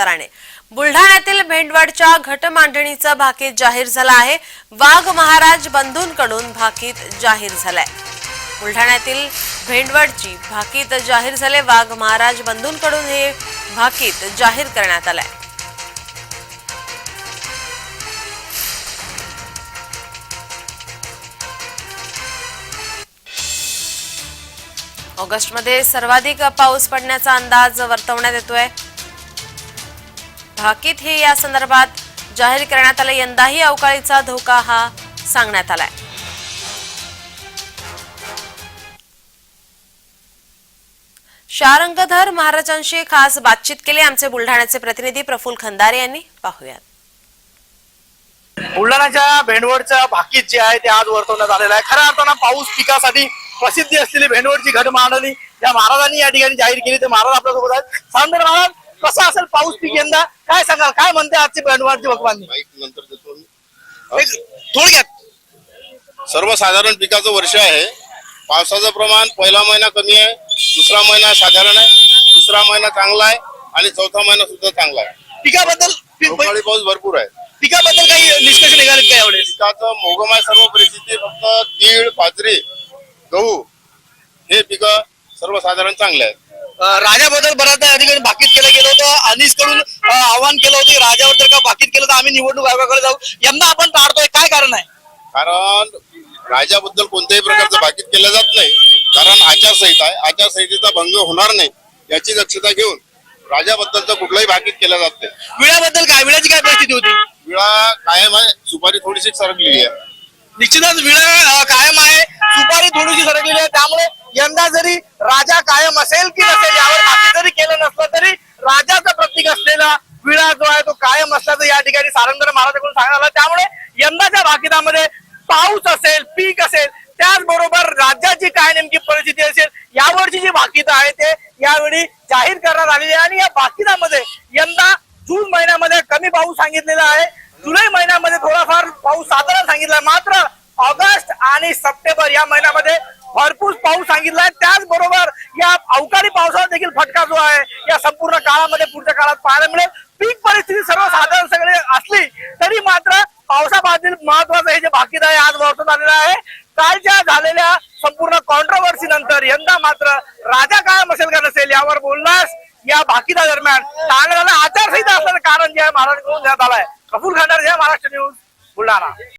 तराणे बुलढाण्यातील भेंडवडच्या घटमांडणीचा भाकीत जाहीर झाला आहे. वाघ महाराज बंधूंकडून भाकीत जाहीर झालाय. बुलढाण्यातील भेंडवडची भाकीत जाहीर झाले. वाघ महाराज बंधूंकडून हे भाकीत जाहीर करण्यात आलंय. ऑगस्टमध्ये सर्वाधिक पाऊस पडण्याचा अंदाज वर्तवण्यात येतोय. भाकीत हे या संदर्भात जाहीर करण्यात आलं. यंदाही अवकाळीचा धोका हा सांगण्यात आलाय. शारंगधर महाराजांशी खास बातचीत केली. आमचे बुलढाण्याचे प्रतिनिधी प्रफुल्ल खंदारे यांनी. पाहूयात. बुलढाण्याच्या भेंडवडच्या भाकीत जे आहे ते आज वर्तवण्यात आलेलं आहे. खऱ्या अर्थानं पाऊस पिकासाठी प्रसिद्धी असलेली भेंडवडची घट मांडणी या महाराजांनी या ठिकाणी जाहीर केली. ते महाराज आपल्यासोबत आहेत. सांगणार महाराज कसा असेल पाऊस पीक यंदा? काय सांगाल? काय म्हणते आजची भेंडवडची भगवाननी? माईक नंतर देतो मी. एक थोडक्यात सर्वसाधारण पिकाचं वर्ष आहे. पावसाचं प्रमाण पहिला महिना कमी आहे दुसरा महिना साधारण आहे तिसरा महिना चांगला आहे आणि चौथा महिना सुद्धा चांगला आहे. पिकाबद्दल पी- अवकाळी पाऊस भरपूर आहे. पिकाबद्दल काही निष्कर्ष निघालेत का यावेळेस? पिकाचं मोगम आहे सर्व परिस्थिती फक्त तीळ बाजरी गहू हे पिकं सर्वसाधारण चांगले आहेत. राजाबद्दल बऱ्याचदा या ठिकाणी भाकीत केलं गेलं होतं. अनिसकडून आव्हान केलं होतं राजावर जर का भाकीत केलं तर आम्ही निवडणूक आयोगाकडे जाऊ. यंदा आपण टाळतोय काय कारण आहे? कारण राजाबद्दल कोणत्याही प्रकारचं भाकीत केलं जात नाही. कारण आचारसंहिता आहे. आचारसंहितेचा भंग होणार नाही याची दक्षता घेऊन राजाबद्दलचं कुठलंही भाकीत केलं जात नाही. विळ्याबद्दल काय? विळ्याची काय परिस्थिती होती? विळा कायम आहे. सुपारी थोडीशी सरकलेली आहे. निश्चितच विळा कायम आहे. सुपारी थोडीशी सरकलेली आहे. त्यामुळे यंदा जरी राजा कायम असेल की नसेल यावर बाकी जरी केलं नसलं तरी राजाचं प्रतीक असलेला विळा जो आहे तो कायम असल्याचं या ठिकाणी सारंगधर महाराजांकडून सांगण्यात आलं. त्यामुळे यंदाच्या भाकीदामध्ये पाऊस असेल पीक असेल त्याचबरोबर राज्याची काय नेमकी परिस्थिती असेल यावरची जी भाकीत आहे ते यावेळी जाहीर करण्यात आलेली आहे. आणि या भाकीदामध्ये यंदा जून महिन्यामध्ये कमी पाऊस सांगितलेला आहे. जुलै महिन्यामध्ये थोडाफार पाऊस साधारण सांगितला मात्र ऑगस्ट आणि सप्टेंबर या महिन्यामध्ये भरपूर पाऊस सांगितला आहे. त्याचबरोबर या अवकाळी पावसाचा देखील फटका जो आहे या संपूर्ण काळामध्ये पुढच्या काळात पाहायला मिळेल पीक परिस्थिती सर्वसाधारण सगळे असली तरी मात्र पावसाबाबतीत महत्वाचं हे जे बाकीत आहे आज वर्तवण्यात आलेलं आहे. कालच्या झालेल्या संपूर्ण कॉन्ट्रोवर्सी नंतर यंदा मात्र राजा कायम असेल का नसेल यावर बोलण्यास या भाकीदा दरम्यान टाळण्यात आचारसंहिता असल्याचं कारण जे आहे महाराष्ट्र देण्यात आलंय. कपूर खंडार जे महाराष्ट्र न्यूज बुलढाणा.